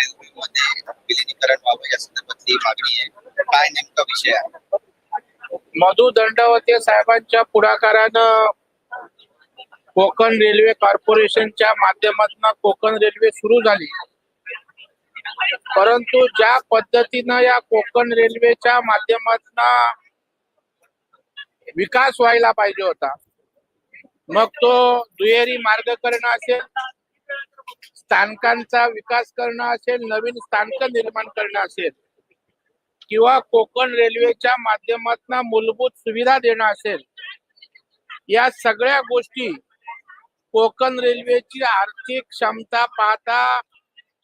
रेल्वेमध्ये विलिनीकरण व्हावं या संदर्भातली मागणी आहे. काय नेमका विषय आहे? मधु दंडवते साहेबांच्या पुढाकारानं कोकण रेल्वे कॉर्पोरेशनच्या माध्यमातून कोकण रेल्वे सुरू झाली. परंतु ज्या पद्धतीनं या कोकण रेल्वेच्या माध्यमातून विकास व्हायला पाहिजे होता मग तो दुहेरी मार्ग करणं असेल स्थानकांचा विकास करणं असेल नवीन स्थानक निर्माण करणं असेल किंवा कोकण रेल्वेच्या माध्यमातून मूलभूत सुविधा देणं असेल या सगळ्या गोष्टी कोकण रेल्वेची आर्थिक क्षमता पाहता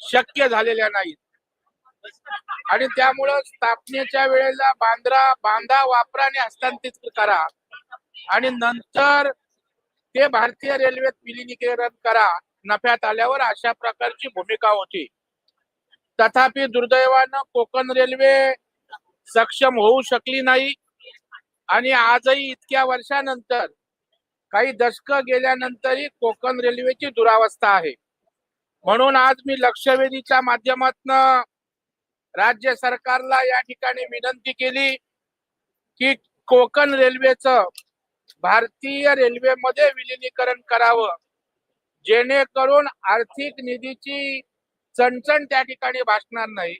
शक्य झालेल्या नाहीत. आणि त्यामुळं स्थापनेच्या वेळेला बांद्रा बांधा वापरा आणि हस्तांतरित करा आणि नंतर ते भारतीय रेल्वेत विलिनीकरण करा. नफ्यात आल्यावर अशा प्रकारची भूमिका होती. तथापि दुर्दैवानं कोकण रेल्वे सक्षम होऊ शकली नाही आणि आजही इतक्या वर्षानंतर काही दशक गेल्यानंतरही कोकण रेल्वेची दुरावस्था आहे. म्हणून आज मी लक्षवेधीच्या माध्यमातून राज्य सरकारला या ठिकाणी विनंती केली की कोकण रेल्वेचं भारतीय रेल्वेमध्ये विलिनीकरण करावं. जेणेकरून आर्थिक निधीची चणचण त्या ठिकाणी भासणार नाही.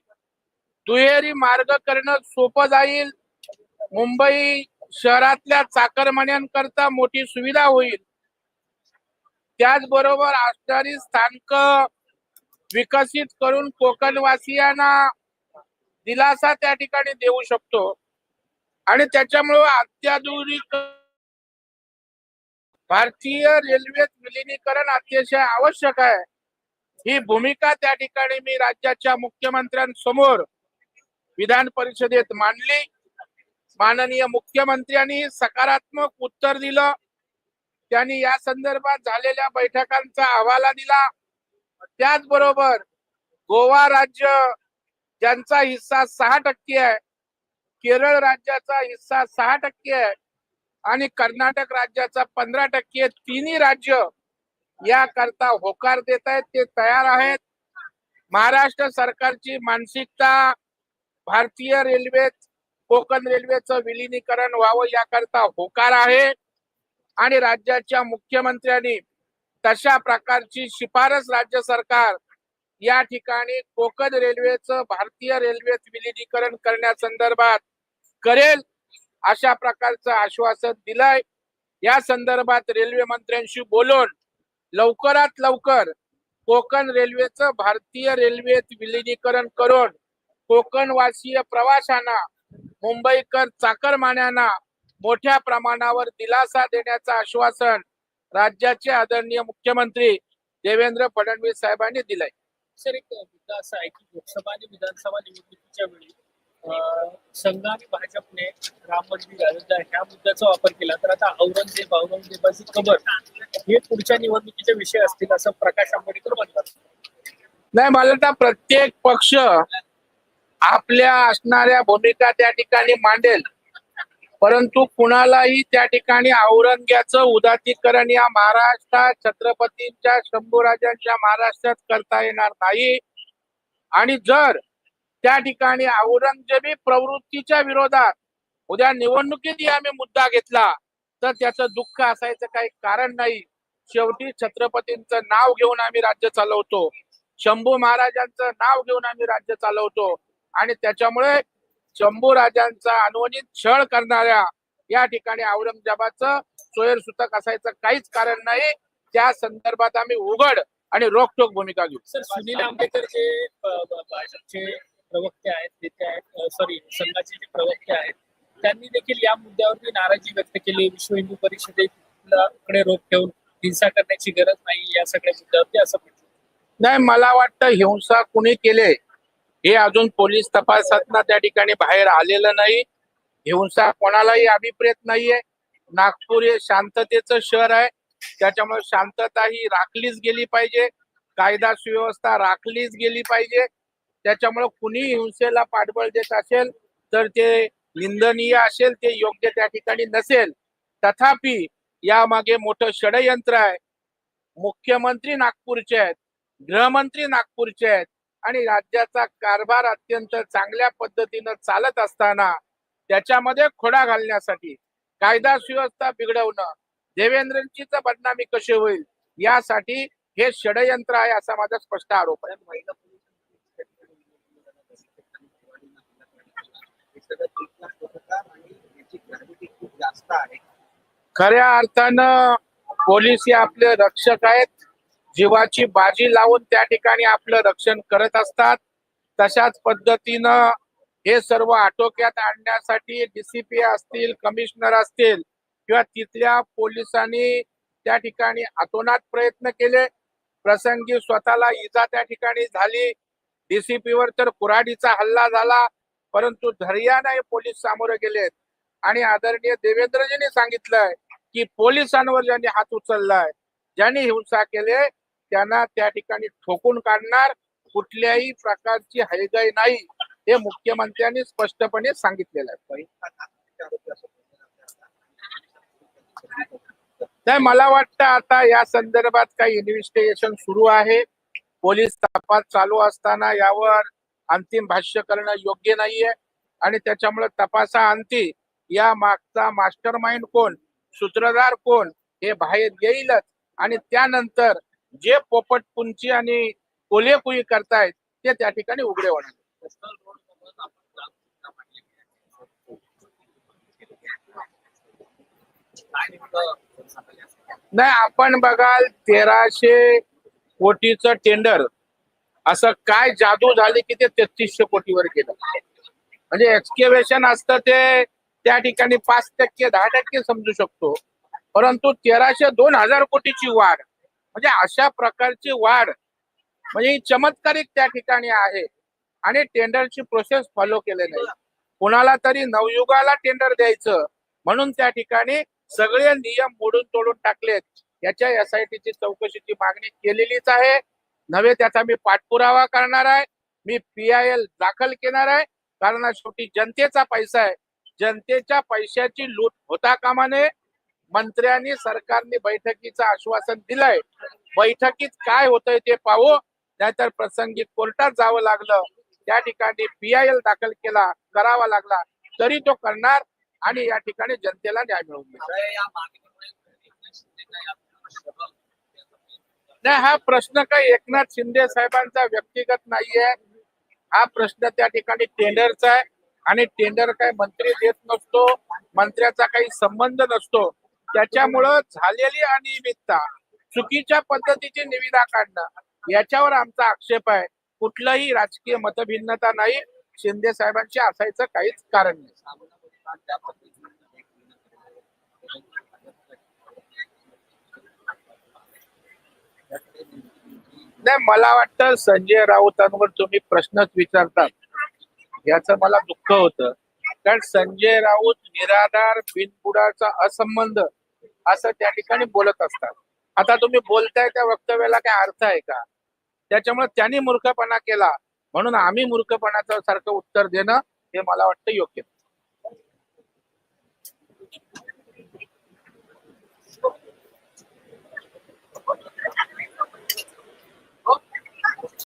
दुहेरी मार्ग करणं सोपं जाईल. मुंबई शहरातल्या चाकरमान्यांकरता मोठी सुविधा होईल. त्याचबरोबर असणारी स्थानक विकसित करून कोकणवासियांना दिलासा त्या ठिकाणी देऊ शकतो. आणि त्याच्यामुळे अत्याधुनिक भारतीय रेल्वेत विलिनीकरण अतिशय आवश्यक आहे. ही भूमिका त्या ठिकाणी मी राज्याच्या मुख्यमंत्र्यांसमोर विधान परिषदेत मांडली. माननीय मुख्यमंत्र्यांनी सकारात्मक उत्तर दिलं. त्यांनी या संदर्भात झालेल्या बैठकांचा अहवाला दिला. त्याचबरोबर गोवा राज्य ज्यांचा हिस्सा सहा टक्के आहे केरळ राज्याचा हिस्सा सहा टक्के आहे आणि कर्नाटक राज्याचा पंधरा टक्के तिन्ही राज्य याकरता होकार देत आहेत ते तयार आहेत. महाराष्ट्र सरकारची मानसिकता भारतीय रेल्वे कोकण रेल्वेचं विलिनीकरण व्हावं याकरता होकार आहे. आणि राज्याच्या मुख्यमंत्र्यांनी तशा प्रकारची शिफारस राज्य सरकार या ठिकाणी कोकण रेल्वेचं भारतीय रेल्वेत विलिनीकरण करण्यासंदर्भात करेल. अशा प्रकारचं आश्वासन दिलंय. या संदर्भात रेल्वे मंत्र्यांशी बोलून लवकरात लवकर कोकण रेल्वेचं भारतीय रेल्वेत विलिनीकरण करून कोकणवासीय प्रवाशांना मुंबईकर चाकरमान्यांना मोठ्या प्रमाणावर दिलासा देण्याचं आश्वासन राज्याचे आदरणीय मुख्यमंत्री देवेंद्र फडणवीस साहेबांनी दिलंय. सर एक मुद्दा असा आहे की लोकसभा आणि विधानसभा निवडणुकीच्या वेळी संघ आणि भाजपने राम मंदिर अयोध्या ह्या मुद्द्याचा वापर केला. तर आता औरंगजेब औरंगजेबाची कबर हे पुढच्या निवडणुकीचे विषय असतील असं प्रकाश आंबेडकर म्हणतात. नाही मला तर प्रत्येक पक्ष आपल्या असणाऱ्या भूमिका त्या ठिकाणी मांडेल. परंतु कुणालाही त्या ठिकाणी औरंग्याचं उदातीकरण या महाराष्ट्रात छत्रपतींच्या शंभूराजांच्या महाराष्ट्रात करता येणार नाही. आणि जर त्या ठिकाणी औरंगजेबी प्रवृत्तीच्या विरोधात उद्या निवडणुकीत आम्ही मुद्दा घेतला. तर त्याचं दुःख असायचं काही कारण नाही. शेवटी छत्रपतींचं नाव घेऊन आम्ही राज्य चालवतो. शंभू महाराजांचं नाव घेऊन आम्ही राज्य चालवतो. आणि त्याच्यामुळे शंभू राजांचा अनुवनित छळ करणाऱ्या या ठिकाणी औरंगजेबाचं सोयरसूतक असायचं काहीच कारण नाही. त्या संदर्भात आम्ही उघड आणि रोखटोक भूमिका घेऊ. सर सुनील आंबेकर जे प्रवक्ते आहेत नेते आहेत सॉरी संघाचे जे प्रवक्ते आहेत त्यांनी देखील या मुद्द्यावरती नाराजी व्यक्त केली. विश्व हिंदू परिषदेकडे रोख ठेवून हिंसा करण्याची गरज नाही या सगळ्या मुद्द्यावरती असं म्हटलं नाही मला वाटतं हिंसा कुणी केले हे अजून पोलीस तपासात त्या ठिकाणी बाहेर आलेलं नाही. हिंसा कोणालाही अभिप्रेत नाहीये. नागपूर हे शांततेचं शहर आहे. त्याच्यामुळे शांतता ही राखलीच गेली पाहिजे. कायदा सुव्यवस्था राखलीच गेली पाहिजे. त्याच्यामुळे कुणी हिंसेला पाठबळ देत असेल तर ते निंदनीय असेल ते योग्य त्या ठिकाणी नसेल तथापि यामागे मोठं षडयंत्र आहे. मुख्यमंत्री नागपूरचे आहेत गृहमंत्री नागपूरचे आहेत आणि राज्याचा कारभार अत्यंत चांगल्या पद्धतीनं चालत असताना त्याच्यामध्ये खोडा घालण्यासाठी कायदा सुव्यवस्था बिघडवणं देवेंद्रजीच बदनामी कशी होईल यासाठी हे षडयंत्र आहे असा माझा स्पष्ट आरोप आहे महिला पोलिसांनी खूप जास्त आहे खऱ्या अर्थानं पोलीस हे आपले रक्षक आहेत. जीवाची बाजी लावून त्या ठिकाणी आपलं रक्षण करत असतात. तशाच पद्धतीनं हे सर्व आटोक्यात आणण्यासाठी डीसीपी असतील कमिशनर असतील किंवा तिथल्या पोलिसांनी त्या ठिकाणी अतोनात प्रयत्न केले. प्रसंगी स्वतःला इजा त्या ठिकाणी झाली. डीसीपी वर तर कुऱ्हाडीचा हल्ला झाला. परंतु धैर्याने पोलीस सामोरे गेलेत आणि आदरणीय देवेंद्रजींनी सांगितलंय की पोलिसांवर ज्यांनी हात उचललाय ज्यांनी हिंसा केले त्यांना त्या ठिकाणी ठोकून काढणार कुठल्याही प्रकारची हयगय नाही हे मुख्यमंत्र्यांनी स्पष्टपणे सांगितलेलं आहे. मला वाटतं आता या संदर्भात काही इन्व्हेस्टिगेशन सुरू आहे. पोलीस तपास चालू असताना यावर अंतिम भाष्य करणं योग्य नाहीये. आणि त्याच्यामुळे तपासा अंती. या मागचा मास्टर माइंड कोण? सूत्रधार कोण? हे बाहेर येईलच. आणि त्यानंतर जे पोपट पुंची आणि कोलेकुई करतायत ते त्या ठिकाणी उघडे होणार नाही आपण बघाल तेराशे कोटीचं टेंडर असं काय जादू झाली की ते तेहतीसशे कोटीवर गेलं? म्हणजे एक्सकेवेशन असतं ते त्या ठिकाणी पाच टक्के दहा टक्के समजू शकतो. परंतु तेराशे दोन हजार कोटीची वाढ म्हणजे अशा प्रकारची वाढ म्हणजे ही चमत्कारिक त्या ठिकाणी आहे. आणि टेंडरची प्रोसेस फॉलो केले नाही. कोणाला तरी नवयुगाला टेंडर द्यायचं म्हणून त्या ठिकाणी सगळे नियम मोडून तोडून टाकलेत. याच्या एसआयटीची चौकशीची मागणी केलेलीच आहे. नव्हे त्याचा मी पाठपुरावा करणार आहे. मी पी आय एल दाखल घेणार आहे. कारण शेवटी जनतेचा पैसा आहे. जनतेच्या पैशाची लूट होता कामा नये मंत्र्यांनी सरकारने बैठकीचं आश्वासन दिलंय. बैठकीत काय होतंय ते पाहू. नाहीतर प्रसंगी कोर्टात जावं लागलं. त्या ठिकाणी पी आय एल दाखल केला करावा लागला. तरी तो करणार आणि या ठिकाणी जनतेला न्याय मिळवून नाही हा प्रश्न काही एकनाथ शिंदे साहेबांचा व्यक्तिगत नाहीये. हा प्रश्न त्या ठिकाणी टेंडरचा आहे आणि टेंडर काय मंत्री देत नसतो मंत्र्याचा काही संबंध नसतो. त्याच्यामुळं झालेली अनियमितता चुकीच्या पद्धतीची निविदा काढणं याच्यावर आमचा आक्षेप आहे. कुठलंही राजकीय मतभिन्नता नाही. शिंदे साहेबांशी असायचं काहीच कारण नाही. नाही मला वाटतं संजय राऊतांवर तुम्ही प्रश्नच विचारतात. याच मला दुःख होतं. कारण संजय राऊत निराधार बिनबुडाचा असंबंध असं त्या ठिकाणी बोलत असतात. आता तुम्ही बोलताय त्या वक्तव्याला काय अर्थ आहे का? त्याच्यामुळे त्यांनी मूर्खपणा केला. म्हणून आम्ही मूर्खपणाचं सारखं उत्तर देणं हे मला वाटतं योग्य. नाही.